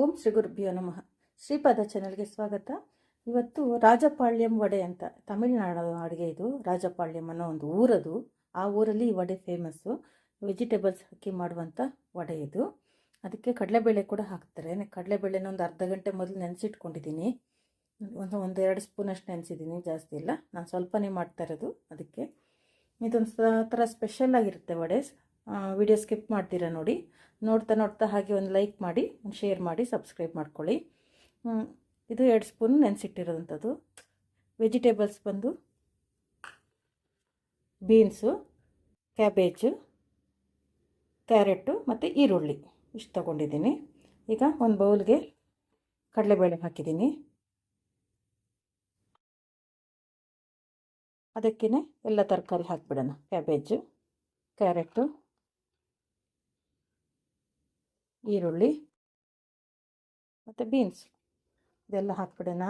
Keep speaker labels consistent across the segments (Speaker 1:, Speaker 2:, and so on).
Speaker 1: ಓಂ ಶ್ರೀ ಗುರುಭ್ಯೋ ನಮಃ. ಶ್ರೀಪಾದ ಚಾನಲ್ಗೆ ಸ್ವಾಗತ. ಇವತ್ತು ರಾಜಪಾಳ್ಯಂ ವಡೆ ಅಂತ ತಮಿಳುನಾಡು ಅಡುಗೆ ಇದು. ರಾಜಪಾಳ್ಯಂ ಅನ್ನೋ ಒಂದು ಊರದು. ಆ ಊರಲ್ಲಿ ಈ ವಡೆ ಫೇಮಸ್ಸು ವೆಜಿಟೇಬಲ್ಸ್ ಹಾಕಿ ಮಾಡುವಂಥ ವಡೆ ಇದು. ಅದಕ್ಕೆ ಕಡಲೆಬೇಳೆ ಕೂಡ ಹಾಕ್ತಾರೆ. ಕಡಲೆಬೇಳೆನ ಒಂದು ಅರ್ಧ ಗಂಟೆ ಮೊದಲು ನೆನೆಸಿಟ್ಕೊಂಡಿದ್ದೀನಿ. ಒಂದು ಒಂದು ಎರಡು ಸ್ಪೂನಷ್ಟು ನೆನೆಸಿದ್ದೀನಿ. ಜಾಸ್ತಿ ಇಲ್ಲ. ನಾನು ಸ್ವಲ್ಪನೇ ಮಾಡ್ತಾ ಇರೋದು ಅದಕ್ಕೆ. ಇದೊಂದು ಥರ ಸ್ಪೆಷಲ್ ಆಗಿರುತ್ತೆ ವಡೆ. ವಿಡಿಯೋ ಸ್ಕಿಪ್ ಮಾಡ್ತೀರಾ ನೋಡಿ. ನೋಡ್ತಾ ನೋಡ್ತಾ ಹಾಗೆ ಒಂದು ಲೈಕ್ ಮಾಡಿ, ಒಂದು ಶೇರ್ ಮಾಡಿ, ಸಬ್ಸ್ಕ್ರೈಬ್ ಮಾಡ್ಕೊಳ್ಳಿ. ಇದು ಎರಡು ಸ್ಪೂನ್ ನೆನೆಸಿಟ್ಟಿರೋದಂಥದ್ದು. ವೆಜಿಟೇಬಲ್ಸ್ ಬಂದು, ಬೀನ್ಸು, ಕ್ಯಾಬೇಜು, ಕ್ಯಾರೆಟು ಮತ್ತು ಈರುಳ್ಳಿ. ಇಷ್ಟು ತೊಗೊಂಡಿದ್ದೀನಿ. ಈಗ ಒಂದು ಬೌಲ್ಗೆ ಕಡಲೆಬೇಳೆ ಹಾಕಿದ್ದೀನಿ. ಅದಕ್ಕೇ ಎಲ್ಲ ತರಕಾರಿ ಹಾಕಿಬಿಡೋಣ. ಕ್ಯಾಬೇಜು, ಕ್ಯಾರೆಟು ಈರುಳ್ಳಿ, ಮತ್ತು ಬೀನ್ಸ್. ಇದೆಲ್ಲ ಹಾಕ್ಬಿಡೋಣ.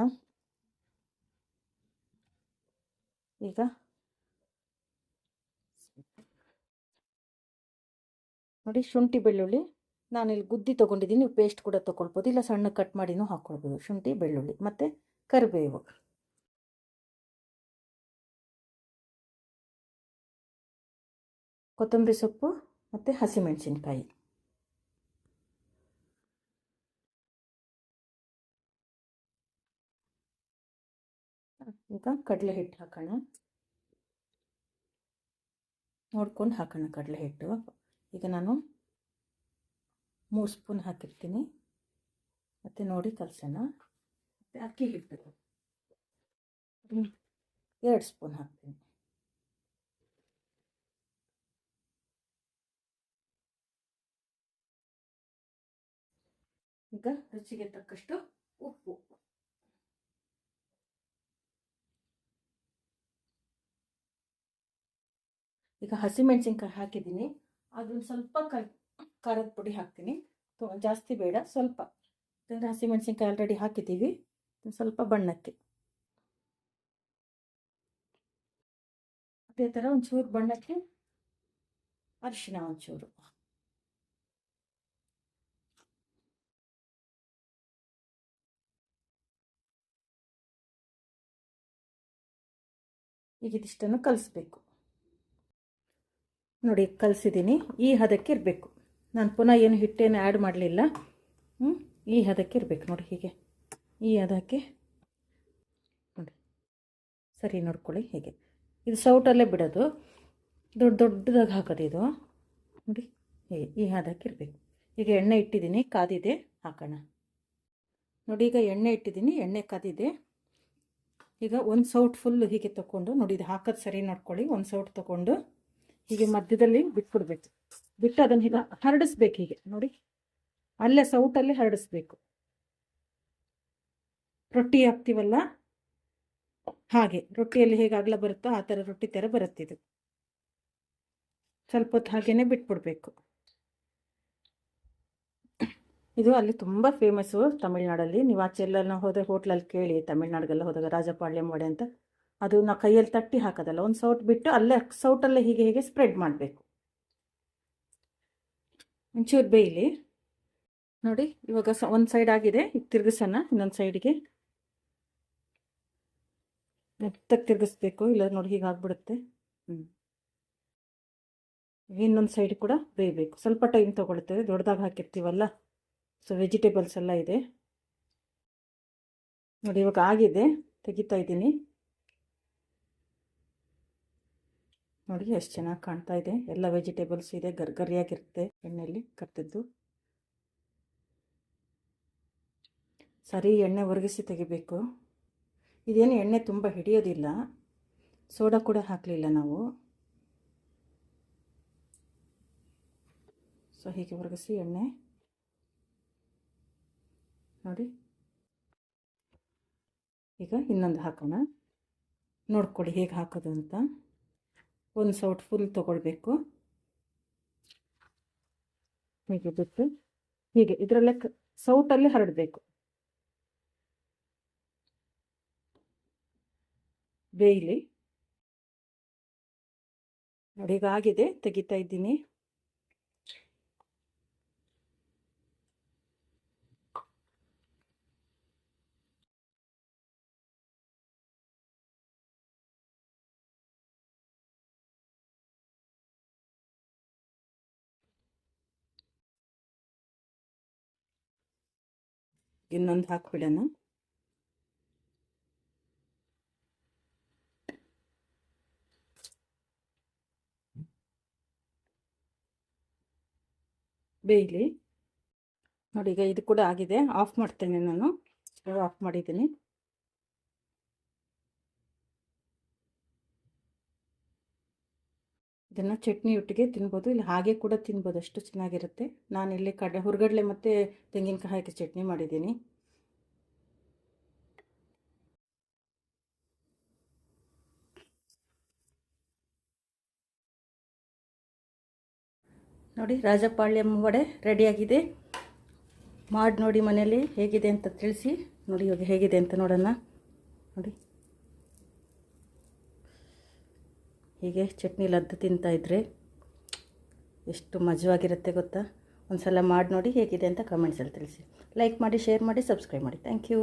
Speaker 1: ಈಗ ನೋಡಿ ಶುಂಠಿ ಬೆಳ್ಳುಳ್ಳಿ. ನಾನಿಲ್ಲಿ ಗುದ್ದಿ ತೊಗೊಂಡಿದ್ದೀನಿ. ನೀವು ಪೇಸ್ಟ್ ಕೂಡ ತೊಗೊಳ್ಬೋದು. ಇಲ್ಲ ಸಣ್ಣ ಕಟ್ ಮಾಡಿನೂ ಹಾಕ್ಕೊಳ್ಬೋದು. ಶುಂಠಿ, ಬೆಳ್ಳುಳ್ಳಿ, ಮತ್ತು ಕರಿಬೇವು. ಕೊತ್ತಂಬರಿ ಸೊಪ್ಪು, ಮತ್ತು ಹಸಿಮೆಣಸಿನ್ಕಾಯಿ. ಈಗ ಕಡಲೆ ಹಿಟ್ಟು ಹಾಕೋಣ. ನೋಡ್ಕೊಂಡು ಹಾಕೋಣ ಕಡಲೆ ಹಿಟ್ಟು ಈಗ ನಾನು ಮೂರು ಸ್ಪೂನ್ ಹಾಕಿರ್ತೀನಿ. ಮತ್ತು ನೋಡಿ ಕಲಸೋಣ. ಮತ್ತು ಅಕ್ಕಿ ಹಿಟ್ಟು. ಎರಡು ಸ್ಪೂನ್ ಹಾಕ್ತೀನಿ. ಈಗ ರುಚಿಗೆ ತಕ್ಕಷ್ಟು ಉಪ್ಪು. ಈಗ ಹಸಿಮೆಣಸಿನ್ಕಾಯಿ ಹಾಕಿದ್ದೀನಿ. ಅದೊಂದು ಸ್ವಲ್ಪ ಖಾರದ ಪುಡಿ ಹಾಕ್ತೀನಿ. ಜಾಸ್ತಿ ಬೇಡ, ಸ್ವಲ್ಪ. ಯಾಕಂದರೆ ಹಸಿಮೆಣಸಿನ್ಕಾಯಿ ಆಲ್ರೆಡಿ ಹಾಕಿದ್ದೀವಿ. ಸ್ವಲ್ಪ ಬಣ್ಣಕ್ಕೆ. ಅದೇ ಥರ ಒಂಚೂರು ಬಣ್ಣಕ್ಕೆ ಅರಿಶಿನ ಒಂಚೂರು. ಈಗ ಇದಿಷ್ಟನ್ನು ಕಲಿಸ್ಬೇಕು. ನೋಡಿ ಕಲಿಸಿದ್ದೀನಿ ಈ ಹದಕ್ಕೆ ಇರಬೇಕು. ನಾನು ಪುನಃ ಏನು ಹಿಟ್ಟೇನು ಆ್ಯಡ್ ಮಾಡಲಿಲ್ಲ. ಈ ಹದಕ್ಕೆ ಇರಬೇಕು ನೋಡಿ ಹೀಗೆ. ಈ ಹದಕ್ಕೆ ನೋಡಿ. ಸರಿ, ನೋಡ್ಕೊಳ್ಳಿ ಹೀಗೆ. ಇದು ಸೌಟಲ್ಲೇ ಬಿಡೋದು. ದೊಡ್ಡ ದೊಡ್ಡದಾಗಿ ಹಾಕೋದು ಇದು. ನೋಡಿ, ಹೀಗೆ. ಈ ಹದಕ್ಕೆ ಇರಬೇಕು. ಈಗ ಎಣ್ಣೆ ಇಟ್ಟಿದ್ದೀನಿ ಕಾದಿದೆ, ಹಾಕೋಣ. ನೋಡಿ, ಈಗ ಎಣ್ಣೆ ಇಟ್ಟಿದ್ದೀನಿ ಎಣ್ಣೆ ಕಾದಿದೆ. ಈಗ ಒಂದು ಸೌಟ್ ಫುಲ್ಲು ಹೀಗೆ ತೊಗೊಂಡು ನೋಡಿ, ಇದು ಹಾಕೋದು ಸರಿ ನೋಡ್ಕೊಳ್ಳಿ. ಒಂದು ಸೌಟ್ ತೊಗೊಂಡು ಹೀಗೆ ಮಧ್ಯದಲ್ಲಿ ಬಿಟ್ಬಿಡ್ಬೇಕು. ಬಿಟ್ಟು ಅದನ್ನು ಹೀಗೆ ಹರಡಿಸ್ಬೇಕು ಹೀಗೆ. ನೋಡಿ, ಅಲ್ಲೇ ಸೌಟಲ್ಲಿ ಹರಡಿಸ್ಬೇಕು. ರೊಟ್ಟಿ ಹಾಕ್ತೀವಲ್ಲ? ಹಾಗೆ. ರೊಟ್ಟಿಯಲ್ಲಿ ಹೇಗೆ ಅಗಲ ಬರುತ್ತೋ ಆ ಥರ ರೊಟ್ಟಿ ಥರ ಬರುತ್ತಿದ್ದು ಸ್ವಲ್ಪ ಹೊತ್ತು ಹಾಗೇನೆ ಬಿಟ್ಬಿಡ್ಬೇಕು. ಇದು ಅಲ್ಲಿ ತುಂಬ ಫೇಮಸ್ಸು ತಮಿಳ್ನಾಡಲ್ಲಿ. ನೀವು ಆಚೆ ಎಲ್ಲ ಹೋದರೆ ಹೋಟ್ಲಲ್ಲಿ ಕೇಳಿ, ತಮಿಳ್ನಾಡಿಗೆಲ್ಲ ಹೋದಾಗ ರಾಜಪಾಳ್ಯಂ ವಡೆ ಅಂತ. ಅದು ನಾವು ಕೈಯಲ್ಲಿ ತಟ್ಟಿ ಹಾಕೋದಲ್ಲ, ಒಂದು ಸೌಟ್ ಬಿಟ್ಟು ಅಲ್ಲೇ ಸೌಟಲ್ಲೇ ಹೀಗೆ ಹೀಗೆ ಸ್ಪ್ರೆಡ್ ಮಾಡಬೇಕು. ಒಂಚೂರು ಬೇಯಲಿ. ನೋಡಿ, ಇವಾಗ ಸ ಒಂದು ಸೈಡ್ ಆಗಿದೆ, ಈಗ ತಿರುಗಿಸೋಣ ಇನ್ನೊಂದು ಸೈಡ್ಗೆ ಮೆತ್ತಗೆ ತಿರುಗಿಸ್ಬೇಕು, ಇಲ್ಲ ನೋಡಿ ಹೀಗೆ ಆಗ್ಬಿಡುತ್ತೆ. ಹ್ಞೂ ಇನ್ನೊಂದು ಸೈಡ್ ಕೂಡ ಬೇಯಬೇಕು. ಸ್ವಲ್ಪ ಟೈಮ್ ತೊಗೊಳ್ತೇವೆ ದೊಡ್ಡದಾಗಿ ಹಾಕಿರ್ತೀವಲ್ಲ? ಸೊ ವೆಜಿಟೇಬಲ್ಸ್ ಎಲ್ಲ ಇದೆ. ನೋಡಿ, ಇವಾಗ ಆಗಿದೆ, ತೆಗಿತಾ ಇದ್ದೀನಿ. ನೋಡಿ, ಎಷ್ಟು ಚೆನ್ನಾಗಿ ಕಾಣ್ತಾ ಇದೆ. ಎಲ್ಲ ವೆಜಿಟೇಬಲ್ಸ್ ಇದೆ, ಗರ್ಗರಿಯಾಗಿರುತ್ತೆ ಎಣ್ಣೆಯಲ್ಲಿ ಕರ್ತಿದ್ದು ಸರಿ, ಎಣ್ಣೆ ಒರಗಿಸಿ ತೆಗಿಬೇಕು. ಇದೇನು ಎಣ್ಣೆ ತುಂಬ ಹಿಡಿಯೋದಿಲ್ಲ. ಸೋಡಾ ಕೂಡ ಹಾಕಲಿಲ್ಲ ನಾವು. ಸೊ, ಹೀಗೆ ಒರಗಿಸಿ ಎಣ್ಣೆ. ನೋಡಿ. ಈಗ ಇನ್ನೊಂದು ಹಾಕೋಣ. ನೋಡ್ಕೊಳ್ಳಿ ಹೇಗೆ ಹಾಕೋದು ಅಂತ. ಒಂದು ಸೌಟ್ ಫುಲ್ ತೊಗೊಳ್ಬೇಕು. ಹೀಗೆ ಬಿಟ್ಟು, ಹೀಗೆ ಇದರಲ್ಲೇ ಸೌಟಲ್ಲಿ ಹರಡಬೇಕು. ಬೇಯಲಿ. ನೋಡಿ, ಈಗ ಆಗಿದೆ, ತೆಗಿತಾ ಇದ್ದೀನಿ. ಇನ್ನೊಂದು ಹಾಕ್ಬಿಡೋಣ ಬೇಯಲಿ ನೋಡಿ ಈಗ ಇದು ಕೂಡ ಆಗಿದೆ ಆಫ್ ಮಾಡ್ತೇನೆ ನಾನು. ಆಫ್ ಮಾಡಿದ್ದೀನಿ. ಇದನ್ನು ಚಟ್ನಿ ಒಟ್ಟಿಗೆ ತಿನ್ಬೋದು, ಇಲ್ಲ ಹಾಗೆ ಕೂಡ ತಿನ್ಬೋದು, ಅಷ್ಟು ಚೆನ್ನಾಗಿರುತ್ತೆ. ನಾನು ಇಲ್ಲಿ ಕಡೆ, ಹುರ್ಗಡ್ಲೆ ಮತ್ತು ತೆಂಗಿನಕಾಯಿ ಹಾಕಿ ಚಟ್ನಿ ಮಾಡಿದ್ದೀನಿ. ನೋಡಿ ರಾಜಪಾಳ್ಯಂ ವಡೆ ರೆಡಿಯಾಗಿದೆ. ಮಾಡಿ ನೋಡಿ ಮನೆಯಲ್ಲಿ ಹೇಗಿದೆ ಅಂತ ತಿಳಿಸಿ. ನೋಡಿ ಇವಾಗ ಹೇಗಿದೆ ಅಂತ ನೋಡೋಣ. ನೋಡಿ. ಹೀಗೆ ಚಟ್ನಿ ಲದ್ದು ತಿಂತಾಯಿದ್ರೆ ಎಷ್ಟು ಮಜವಾಗಿರುತ್ತೆ ಗೊತ್ತಾ? ಒಂದು ಸಲ ಮಾಡಿ ನೋಡಿ ಹೇಗಿದೆ ಅಂತ ಕಮೆಂಟ್ಸಲ್ಲಿ ತಿಳಿಸಿ. ಲೈಕ್ ಮಾಡಿ ಶೇರ್ ಮಾಡಿ ಸಬ್ಸ್ಕ್ರೈಬ್ ಮಾಡಿ. Thank you